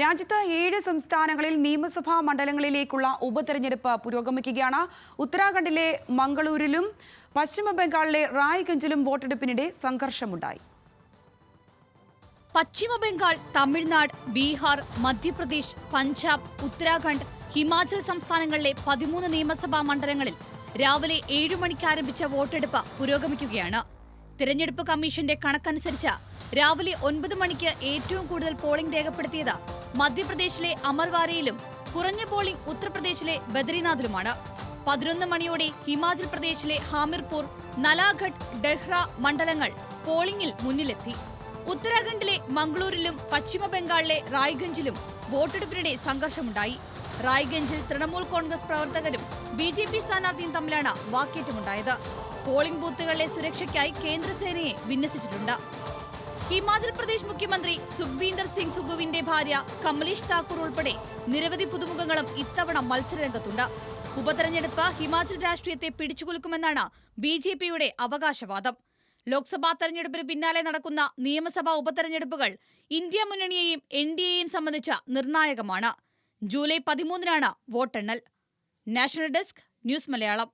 രാജ്യത്ത് ഏഴ് സംസ്ഥാനങ്ങളിൽ നിയമസഭാ മണ്ഡലങ്ങളിലേക്കുള്ള ഉപതെരഞ്ഞെടുപ്പ് പുരോഗമിക്കുകയാണ്. ഉത്തരാഖണ്ഡിലെ മംഗളൂരിലും പശ്ചിമ ബംഗാളിലെ റായ്ഗഞ്ചിലും വോട്ടെടുപ്പിനിടെ സംഘർഷമുണ്ടായി. പശ്ചിമ ബംഗാൾ തമിഴ്നാട് ബീഹാർ മധ്യപ്രദേശ് പഞ്ചാബ് ഉത്തരാഖണ്ഡ് ഹിമാചൽ സംസ്ഥാനങ്ങളിലെ പതിമൂന്ന് നിയമസഭാ മണ്ഡലങ്ങളിൽ രാവിലെ ഏഴു മണിക്ക് ആരംഭിച്ച വോട്ടെടുപ്പ് പുരോഗമിക്കുകയാണ്. തിരഞ്ഞെടുപ്പ് കമ്മീഷന്റെ കണക്കനുസരിച്ച് രാവിലെ ഒൻപത് മണിക്ക് ഏറ്റവും കൂടുതൽ പോളിംഗ് രേഖപ്പെടുത്തിയത് മധ്യപ്രദേശിലെ അമർവാരയിലും കുറഞ്ഞ പോളിംഗ് ഉത്തർപ്രദേശിലെ ബദ്രിനാഥിലുമാണ്. പതിനൊന്ന് മണിയോടെ ഹിമാചൽ പ്രദേശിലെ ഹാമിർപൂർ നലാഘട്ട് ഡെഹ്റ മണ്ഡലങ്ങൾ പോളിംഗിൽ മുന്നിലെത്തി. ഉത്തരാഖണ്ഡിലെ മംഗളൂരിലും പശ്ചിമ ബംഗാളിലെ റായ്ഗഞ്ചിലും വോട്ടെടുപ്പിനിടെ സംഘർഷമുണ്ടായി. റായ്ഗഞ്ചിൽ തൃണമൂൽ കോൺഗ്രസ് പ്രവർത്തകരും ബി ജെ പി സ്ഥാനാർത്ഥിയും തമ്മിലാണ് വാക്കേറ്റമുണ്ടായത്. പോളിംഗ് ബൂത്തുകളിലെ സുരക്ഷയ്ക്കായി കേന്ദ്രസേനയെ വിന്യസിച്ചിട്ടുണ്ട്. ഹിമാചൽ പ്രദേശ് മുഖ്യമന്ത്രി സുഖ്ബീന്ദർ സിംഗ് സുഖുവിന്റെ ഭാര്യ കമലേഷ് താക്കൂർ ഉൾപ്പെടെ നിരവധി പുതുമുഖങ്ങളും ഇത്തവണ മത്സരരംഗത്തുണ്ട്. ഉപതെരഞ്ഞെടുപ്പ് ഹിമാചൽ രാഷ്ട്രീയത്തെ പിടിച്ചുകുലുക്കുമെന്നാണ് ബി ജെ പിയുടെ അവകാശവാദം. ലോക്സഭാ തെരഞ്ഞെടുപ്പിന് പിന്നാലെ നടക്കുന്ന നിയമസഭാ ഉപതെരഞ്ഞെടുപ്പുകൾ ഇന്ത്യ മുന്നണിയെയും എൻ ഡി എയും സംബന്ധിച്ച നിർണായകമാണ്. ജൂലൈ പതിമൂന്നിനാണ് വോട്ടെണ്ണൽ. National desk news Malayalam.